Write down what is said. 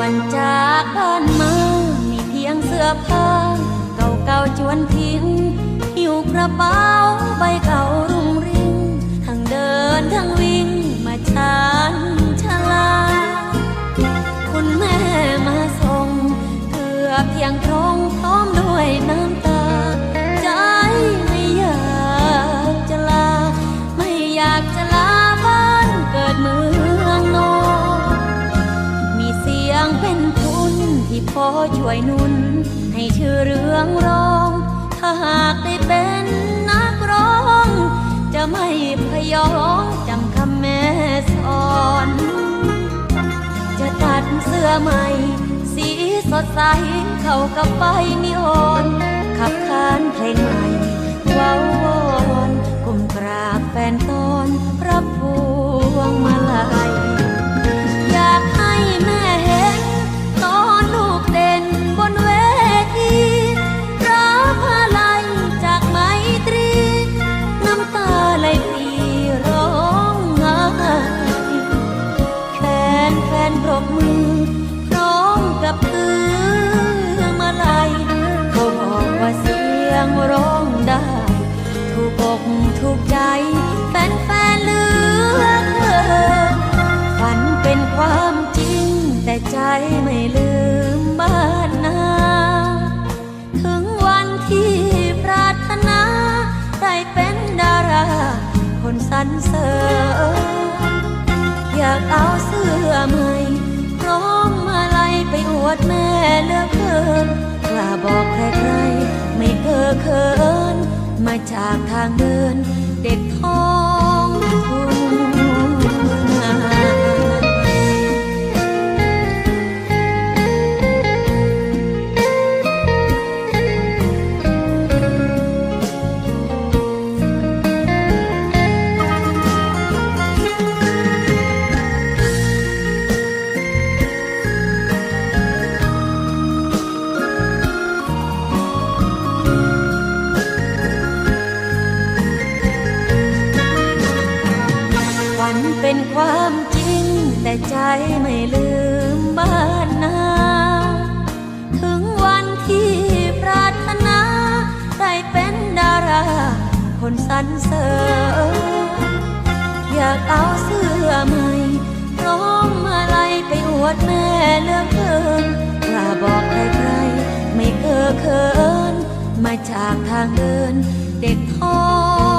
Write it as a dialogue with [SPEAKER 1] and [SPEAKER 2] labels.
[SPEAKER 1] วันจากบ้านมามีเพียงเสื้อผ้าเก่าๆจวนทิ้งหิวกระเป๋าใบเก่ารุ่งริ่งทั้งเดินทั้งวิ่งมาชานชาลา คุณแม่มาส่งเกือบเที่ยงตรงพร้อมด้วยน้ำตา ใจไม่อยากจะลา ไม่อยากจะลา ช่วยนุน ให้ชื่อเรื่องร้อง ถ้าหากได้เป็นนักร้อง จะไม่พยองจำคำแม่สอน จะตัดเสื้อใหม่ สีสดใส เข้ากับใบนิออนขับข วดแม่เลือกเกินกล้าบอกใครๆ ไม่เคอเขิน มาจากทางเดิน เด็กท้องทุ่ง เป็นความจริงแต่ใจไม่ลืมบ้านนา ถึงวันที่ปรารถนาได้เป็นดารา คนสรรเสริญอยากเอาเสื้อใหม่ร้อมมาลัยไปอวดแม่เลือกเกินกล้าบอกใครๆไม่เคอเขิน มาจากทางเดินเด็กท้อง